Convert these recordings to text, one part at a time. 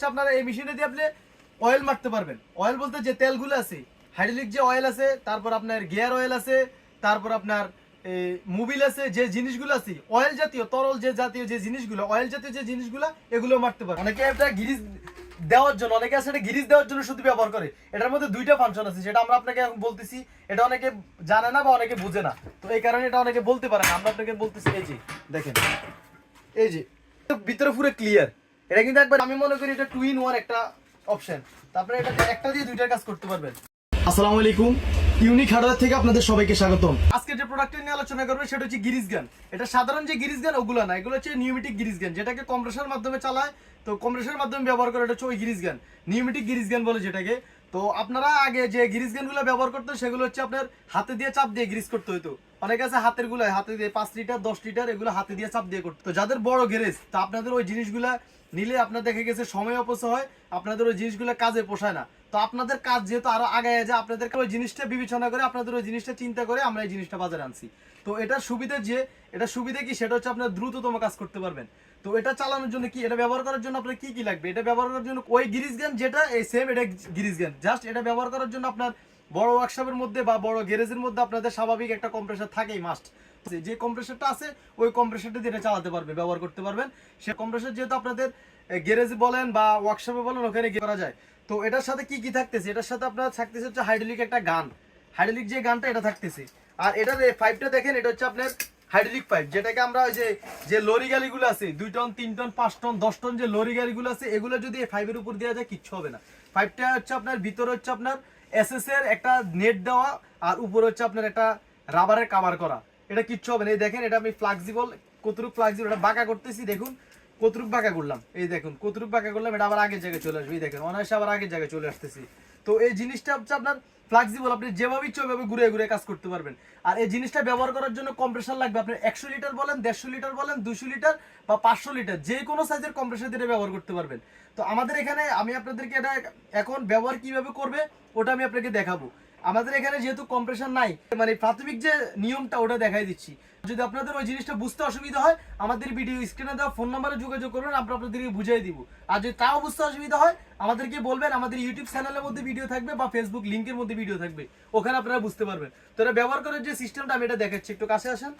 হচ্ছে আপনারা এই মেশিনে দিয়ে আপনি অয়েল মারতে পারবেন। অয়েল বলতে যে তেলগুলো আছে হাইড্রোলিক যে অয়েল আছে, তারপর আপনার গিয়ার অয়েল আছে, তারপর আপনার মোবিল আছে, যে জিনিসগুলো আছে অয়েল জাতীয়, তরল যে জাতীয় যে জিনিসগুলো অয়েল জাতীয় যে জিনিসগুলো, এগুলো মারতে পারে অনেকে এটা গিরিজ দেওয়ার জন্য, অনেকে আছে এটা গিরিজ দেওয়ার জন্য শুধু ব্যবহার করে। এটার মধ্যে দুইটা ফাংশন আছে, সেটা আমরা আপনাকে এখন বলতেছি, এটা অনেকে জানে না বা অনেকে বুঝে না। তো এই কারণে এটা অনেকে বলতে পারে না, আমরা আপনাকে বলতেছি এই যে, দেখেন, এই যে, ভিতরে পুরো ক্লিয়ার এটা কিন্তু একবার আমি মনে করি এটা টু ইন ওয়ান একটা অপশন তারপরে এটা একটা দিয়ে দুইটার কাজ করতে পারবেন। আসসালামু আলাইকুম। ইউনিক হার্ডওয়্যার থেকে আপনাদের সবাইকে স্বাগতম। আজকে যে প্রোডাক্ট নিয়ে আলোচনা করবে সেটা হচ্ছে গিরিজ গান এটা সাধারণ যে গিরিজ গান ওগুলো না এগুলো হচ্ছে নিউমেটিক গিরিজ গান যেটাকে কম্প্রেসার মাধ্যমে চালায় তো কম্প্রেসার মাধ্যমে ব্যবহার করে এটা হচ্ছে ওই গিরিজ গান নিউমেটিক গিরিজ গান বলে যেটাকে। তো আপনারা আগে যে গিরিজ গানগুলো ব্যবহার করতেন সেগুলো হচ্ছে আপনার হাতে দিয়ে চাপ দিয়ে গিরিজ করতে হতো অনেক আছে হাতেরগুলো, হাতে দিয়ে পাঁচ লিটার, দশ লিটার, এগুলো হাতে দিয়ে চাপ দিয়ে করতো তো যাদের বড় গ্যারেজ, তো আপনাদের ওই জিনিসগুলা নিলে আপনার দেখে গেছে সময় অপচয় হয়, আপনাদের ওই জিনিসগুলো কাজে পোষায় না। তো আপনাদের কাজ যেহেতু আরও আগে যায় আপনাদেরকে ওই জিনিসটা বিবেচনা করে, আপনাদের ওই জিনিসটা চিন্তা করে আমরা এই জিনিসটা বাজারে আনছি। তো এটার সুবিধা যে এটা সুবিধা কি, সেটা হচ্ছে আপনার দ্রুততম কাজ করতে পারবেন। তো এটা চালানোর জন্য কি, এটা ব্যবহার করার জন্য আপনার কি কি লাগবে? এটা ব্যবহার করার জন্য ওই গিরিজ গান যেটা, এই সেম এটা গিরিজ গান। জাস্ট এটা ব্যবহার করার জন্য আপনার বড় ওয়ার্কশপের মধ্যে বা বড় গ্যারেজের মধ্যে আপনাদের স্বাভাবিক একটা কম্প্রেসার থাকেই মাস্ট যে কম্প্রেসারটা আছে, ওই কম্প্রেসারটা দিয়ে চালাতে পারবে, ব্যবহার করতে পারবেন। সে কম্প্রেসার যেহেতু আপনাদের গ্যারেজ বলেন বা ওয়ার্কশপে বলেন, ওখানে করা যায়। তো এটার সাথে কি কি থাকতেছে? এটার সাথে আপনার থাকতেছে হচ্ছে হাইড্রোলিক একটা গান। হাইড্রোলিক যে গানটা, এটা থাকতেছে। আর এটার পাইপটা দেখেন, এটা হচ্ছে আপনার হাইড্রোলিক পাইপ যেটাকে আমরা ওই যে যে লরি গাড়িগুলো আছে, দুই টন, তিন টন, পাঁচ টন, দশ টন যে লরি গাড়িগুলো আছে, এগুলো যদি এই পাইপের উপর দেওয়া যায়, কিচ্ছু হবে না। পাইপটা হচ্ছে আপনার, ভিতরে হচ্ছে আপনার এসএস এর একটা নেট দেওয়া, আর উপরে হচ্ছে আপনার একটা রাবারের কাভার করা। এটা কিচ্ছু হবে না। এই দেখেন, এটা আমি ফ্লাক্সিবল কতটুক ফ্লাক্সিবল এটা বাঁকা করতেছি, দেখুন, কতটুক বাঁকা করলাম। এই দেখুন, কতটুক বাঁকা করলাম, এটা আবার আগের জায়গায় চলে আসবে। এই দেখেন, অনায়াসে আবার আগের জায়গায় চলে আসতেছি। তো এই জিনিসটা হচ্ছে আপনার ফ্লাক্সিবল আপনি যেভাবে ইচ্ছে ওইভাবে ঘুরে ঘুরে কাজ করতে পারবেন। আর এই জিনিসটা ব্যবহার করার জন্য কম্প্রেসার লাগবে, আপনি একশো লিটার বলেন, দেড়শো লিটার বলেন দুশো লিটার বা পাঁচশো লিটার যে কোনো সাইজের কম্প্রেসার দিয়ে ব্যবহার করতে পারবেন। তো আমাদের এখানে আমি আপনাদেরকে এটা এখন ব্যবহার কীভাবে করবে, ওটা আমি আপনাকে দেখাবো। আমাদের এখানে যেহেতু কম্প্রেশন নাই মানে প্রাথমিক যে নিয়মটা ওটা দেখাই দিচ্ছি। যদি আপনাদের ওই জিনিসটা বুঝতে অসুবিধা হয়, আমাদের ভিডিও স্ক্রিনে দেওয়া ফোন নাম্বারে যোগাযোগ করবেন আমরা আপনাদেরকে বুঝিয়ে দিব। আর যদি তাও বুঝতে অসুবিধা হয়, আমাদেরকে বলবেন, আমাদের ইউটিউব চ্যানেলের মধ্যে ভিডিও থাকবে বা ফেসবুক লিঙ্কের মধ্যে ভিডিও থাকবে। ওখানে আপনারা বুঝতে পারবেন। তো এটা ব্যবহার করার যে সিস্টেমটা আমি এটা দেখাচ্ছি। একটু কাছে আসেন।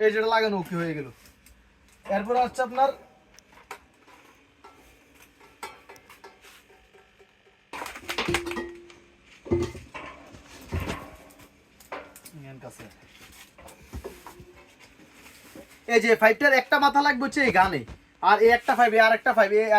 এই যেটা লাগানো ওকে হয়ে গেল। এরপর হচ্ছে আপনার এই যে ফাইভটার একটা মাথা লাগবে হচ্ছে এই গানে। আর এই একটা ফাইভ আর একটা ফাইভ আর